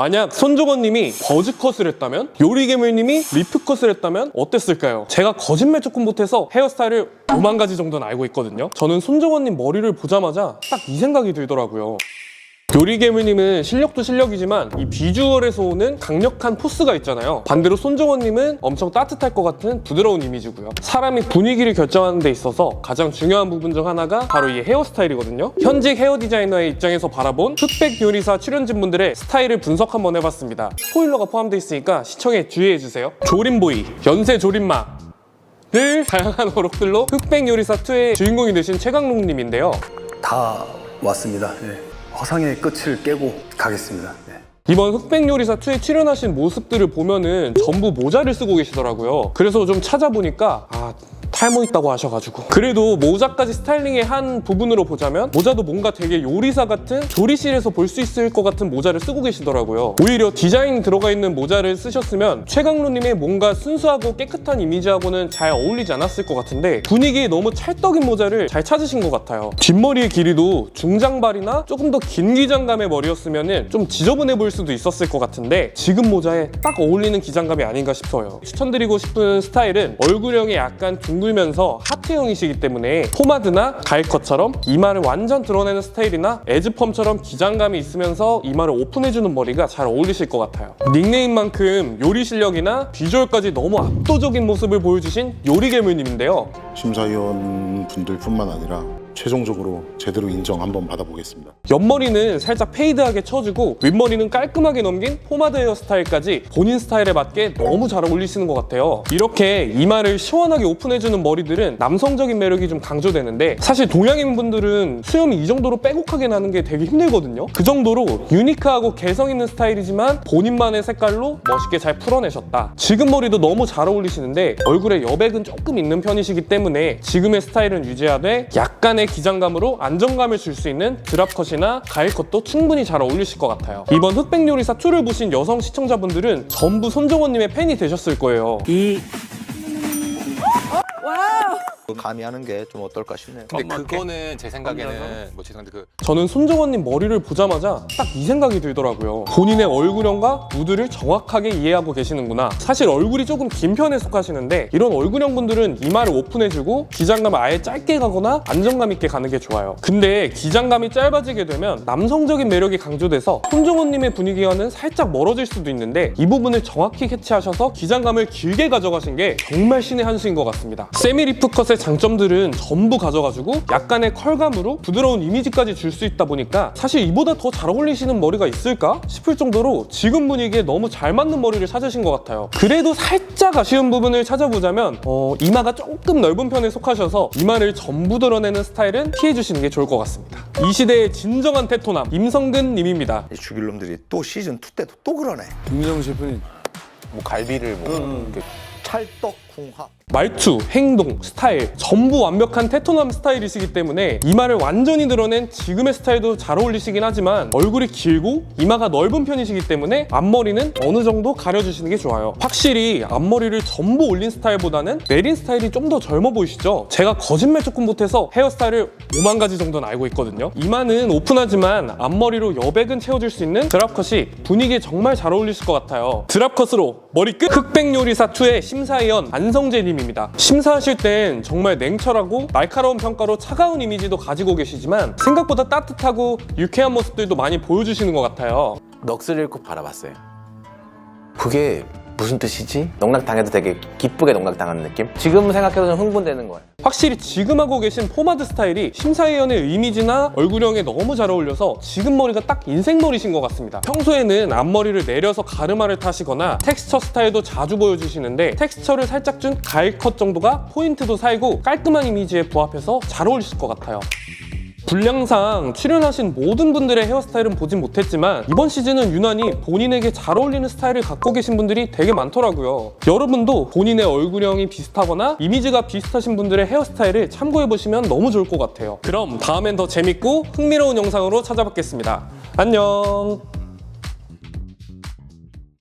만약 손종원님이 버즈컷을 했다면 요리개물님이 리프컷을 했다면 어땠을까요? 제가 거짓말 조금 못해서 헤어스타일을 5만 가지 정도는 알고 있거든요. 저는 손종원님 머리를 보자마자 딱 이 생각이 들더라고요. 요리개물님은 실력도 실력이지만 이 비주얼에서 오는 강력한 포스가 있잖아요. 반대로 손정원님은 엄청 따뜻할 것 같은 부드러운 이미지고요. 사람이 분위기를 결정하는 데 있어서 가장 중요한 부분 중 하나가 바로 이 헤어스타일이거든요. 현직 헤어 디자이너의 입장에서 바라본 흑백 요리사 출연진분들의 스타일을 분석 한번 해봤습니다. 스포일러가 포함되어 있으니까 시청에 주의해주세요. 조림보이, 연쇄 조림마, 늘 다양한 어록들로 흑백 요리사 2의 주인공이 되신 최강록님인데요. 다 왔습니다. 예. 허상의 끝을 깨고 가겠습니다. 예. 이번 흑백 요리사 2에 출연하신 모습들을 보면은 전부 모자를 쓰고 계시더라고요. 그래서 좀 찾아보니까 아 탈모 있다고 하셔가지고 그래도 모자까지 스타일링의 한 부분으로 보자면 모자도 뭔가 되게 요리사 같은 조리실에서 볼 수 있을 것 같은 모자를 쓰고 계시더라고요. 오히려 디자인 들어가 있는 모자를 쓰셨으면 최강로님의 뭔가 순수하고 깨끗한 이미지하고는 잘 어울리지 않았을 것 같은데 분위기에 너무 찰떡인 모자를 잘 찾으신 것 같아요. 뒷머리의 길이도 중장발이나 조금 더 긴 기장감의 머리였으면 좀 지저분해 보일 수도 있었을 것 같은데 지금 모자에 딱 어울리는 기장감이 아닌가 싶어요. 추천드리고 싶은 스타일은 얼굴형이 약간 둥글 면서 하트형이시기 때문에 포마드나 가일컷처럼 이마를 완전 드러내는 스타일이나 에즈펌처럼 기장감이 있으면서 이마를 오픈해주는 머리가 잘 어울리실 것 같아요. 닉네임만큼 요리 실력이나 비주얼까지 너무 압도적인 모습을 보여주신 요리괴물님인데요. 심사위원 분들뿐만 아니라 최종적으로 제대로 인정 한번 받아보겠습니다. 옆머리는 살짝 페이드하게 쳐주고 윗머리는 깔끔하게 넘긴 포마드 헤어스타일까지 본인 스타일에 맞게 너무 잘 어울리시는 것 같아요. 이렇게 이마를 시원하게 오픈해주는 머리들은 남성적인 매력이 좀 강조되는데 사실 동양인 분들은 수염이 이 정도로 빼곡하게 나는 게 되게 힘들거든요. 그 정도로 유니크하고 개성 있는 스타일이지만 본인만의 색깔로 멋있게 잘 풀어내셨다. 지금 머리도 너무 잘 어울리시는데 얼굴에 여백은 조금 있는 편이시기 때문에 지금의 스타일은 유지하되 약간의 기장감으로 안정감을 줄 수 있는 드랍컷이나 가일컷도 충분히 잘 어울리실 것 같아요. 이번 흑백 요리사 2를 보신 여성 시청자분들은 전부 손정원님의 팬이 되셨을 거예요. 이 감히 하는 게 좀 어떨까 싶네요. 근데 그거는 제 생각에는 뭐 죄송한데 그 저는 손정원님 머리를 보자마자 딱 이 생각이 들더라고요. 본인의 얼굴형과 무드를 정확하게 이해하고 계시는구나. 사실 얼굴이 조금 긴 편에 속하시는데 이런 얼굴형 분들은 이마를 오픈해주고 기장감을 아예 짧게 가거나 안정감 있게 가는 게 좋아요. 근데 기장감이 짧아지게 되면 남성적인 매력이 강조돼서 손정원님의 분위기와는 살짝 멀어질 수도 있는데 이 부분을 정확히 캐치하셔서 기장감을 길게 가져가신 게 정말 신의 한 수인 것 같습니다. 세미 리프 컷의 장점들은 전부 가져가지고 약간의 컬감으로 부드러운 이미지까지 줄 수 있다 보니까 사실 이보다 더 잘 어울리시는 머리가 있을까 싶을 정도로 지금 분위기에 너무 잘 맞는 머리를 찾으신 것 같아요. 그래도 살짝 아쉬운 부분을 찾아보자면 어, 이마가 조금 넓은 편에 속하셔서 이마를 전부 드러내는 스타일은 피해주시는 게 좋을 것 같습니다. 이 시대의 진정한 테토남 임성근 님입니다. 이 죽일 놈들이 또 시즌 2 때도 또 그러네. 김미정 셰프님 뭐 갈비를 뭐 이렇게 찰떡 궁합. 말투, 행동, 스타일 전부 완벽한 테토남 스타일이시기 때문에 이마를 완전히 드러낸 지금의 스타일도 잘 어울리시긴 하지만 얼굴이 길고 이마가 넓은 편이시기 때문에 앞머리는 어느 정도 가려주시는 게 좋아요. 확실히 앞머리를 전부 올린 스타일보다는 내린 스타일이 좀 더 젊어 보이시죠? 제가 거짓말 조금 못해서 헤어스타일을 5만 가지 정도는 알고 있거든요. 이마는 오픈하지만 앞머리로 여백은 채워줄 수 있는 드랍컷이 분위기에 정말 잘 어울리실 것 같아요. 드랍컷으로 머리 끝! 흑백 요리사 2의 심사위원 안성재님입니다. 심사하실 땐 정말 냉철하고 날카로운 평가로 차가운 이미지도 가지고 계시지만 생각보다 따뜻하고 유쾌한 모습들도 많이 보여주시는 것 같아요. 넋을 잃고 바라봤어요. 그게 무슨 뜻이지? 농락당해도 되게 기쁘게 농락당하는 느낌? 지금 생각해도 좀 흥분되는 거예요. 확실히 지금 하고 계신 포마드 스타일이 심사위원의 이미지나 얼굴형에 너무 잘 어울려서 지금 머리가 딱 인생머리신 것 같습니다. 평소에는 앞머리를 내려서 가르마를 타시거나 텍스처 스타일도 자주 보여주시는데 텍스처를 살짝 준 가일 컷 정도가 포인트도 살고 깔끔한 이미지에 부합해서 잘 어울리실 것 같아요. 분량상 출연하신 모든 분들의 헤어스타일은 보진 못했지만 이번 시즌은 유난히 본인에게 잘 어울리는 스타일을 갖고 계신 분들이 되게 많더라고요. 여러분도 본인의 얼굴형이 비슷하거나 이미지가 비슷하신 분들의 헤어스타일을 참고해보시면 너무 좋을 것 같아요. 그럼 다음엔 더 재밌고 흥미로운 영상으로 찾아뵙겠습니다. 안녕!